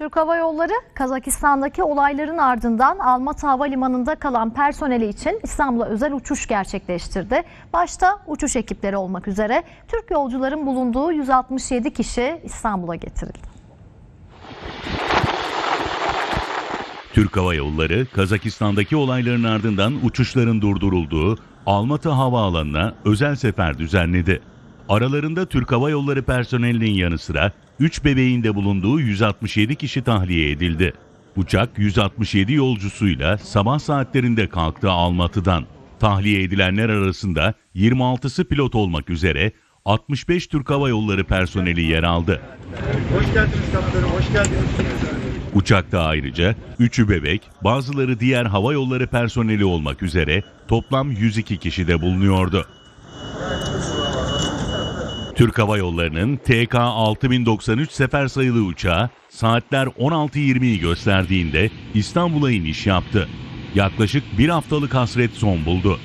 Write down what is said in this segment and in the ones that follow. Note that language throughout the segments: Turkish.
Türk Hava Yolları Kazakistan'daki olayların ardından Almatı Havalimanı'nda kalan personeli için İstanbul'a özel uçuş gerçekleştirdi. Başta uçuş ekipleri olmak üzere Türk yolcuların bulunduğu 167 kişi İstanbul'a getirildi. Türk Hava Yolları, Kazakistan'daki olayların ardından uçuşların durdurulduğu Almatı Havaalanı'na özel sefer düzenledi. Aralarında Türk Hava Yolları personelinin yanı sıra 3 bebeğin de bulunduğu 167 kişi tahliye edildi. Uçak 167 yolcusuyla sabah saatlerinde kalktı Almatı'dan. Tahliye edilenler arasında 26'sı pilot olmak üzere 65 Türk Hava Yolları personeli yer aldı. Hoş geldiniz kaptanım, hoş geldiniz. Uçakta ayrıca 3'ü bebek, bazıları diğer hava yolları personeli olmak üzere toplam 102 kişi de bulunuyordu. Türk Hava Yolları'nın TK 6093 sefer sayılı uçağı saatler 16.20'yi gösterdiğinde İstanbul'a iniş yaptı. Yaklaşık bir haftalık hasret son buldu.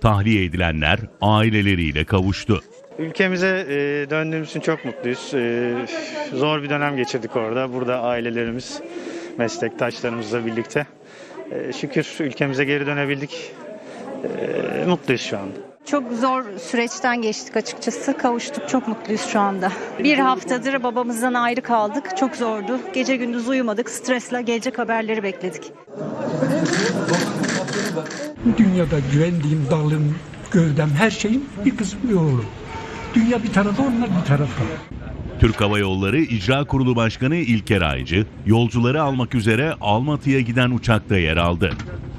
Tahliye edilenler aileleriyle kavuştu. Ülkemize e, döndüğümüz için çok mutluyuz. E, zor bir dönem geçirdik orada. Burada ailelerimiz, meslektaşlarımızla birlikte. E, şükür ülkemize geri dönebildik. Mutluyuz şu anda. Çok zor süreçten geçtik açıkçası. Kavuştuk. Çok mutluyuz şu anda. Bir haftadır babamızdan ayrı kaldık. Çok zordu. Gece gündüz uyumadık. Stresle gelecek haberleri bekledik. Dünyada güvendiğim dalım, gövdem, her şeyim bir kızım bir oğlum. Dünya bir tarafa, onlar bir tarafa. Türk Hava Yolları İcra Kurulu Başkanı İlker Aycı, yolcuları almak üzere Almatı'ya giden uçakta yer aldı.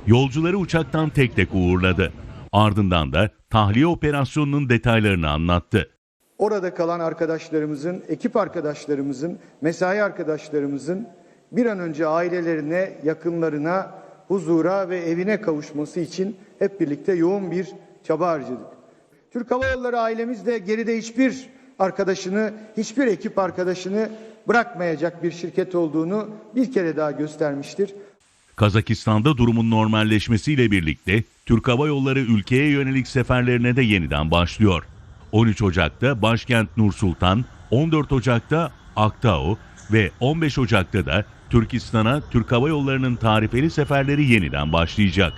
Yolcuları uçaktan tek tek uğurladı. Ardından da tahliye operasyonunun detaylarını anlattı. Orada kalan arkadaşlarımızın, ekip arkadaşlarımızın, mesai arkadaşlarımızın bir an önce ailelerine, yakınlarına, huzura ve evine kavuşması için hep birlikte yoğun bir çaba harcadık. Türk Hava Yolları ailemiz de geride hiçbir arkadaşını, hiçbir ekip arkadaşını bırakmayacak bir şirket olduğunu bir kere daha göstermiştir. Kazakistan'da durumun normalleşmesiyle birlikte Türk Hava Yolları ülkeye yönelik seferlerine de yeniden başlıyor. 13 Ocak'ta başkent Nur Sultan, 14 Ocak'ta Aktao ve 15 Ocak'ta da Türkistan'a Türk Hava Yolları'nın tarifeli seferleri yeniden başlayacak.